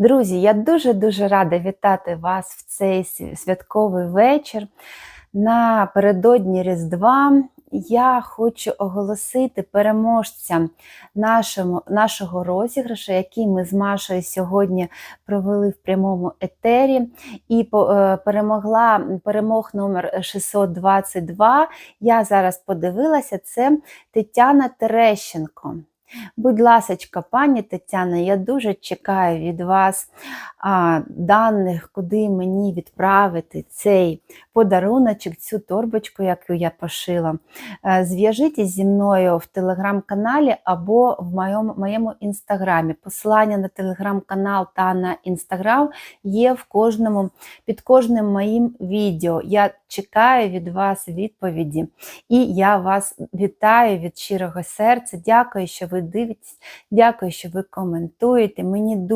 Друзі, я дуже-дуже рада вітати вас в цей святковий вечір. Напередодні Різдва я хочу оголосити переможця нашому, нашого розіграшу, який ми з Машою сьогодні провели в прямому етері. І е, перемогла перемог номер 622. Я зараз подивилася, це Тетяна Терещенко. Будь ласочка, пані Тетяна, я дуже чекаю від вас а, даних, куди мені відправити цей подаруночок, цю торбочку, яку я пошила. Е, Зв'яжитесь зі мною в телеграм-каналі або в моєму, моєму інстаграмі. Посилання на телеграм-канал та на інстаграм є в кожному, під кожним моїм відео. Я чекаю від вас відповіді. І я вас вітаю від щирого серця. Дякую, що ви дивитесь, дякую, що ви коментуєте. Мені дуже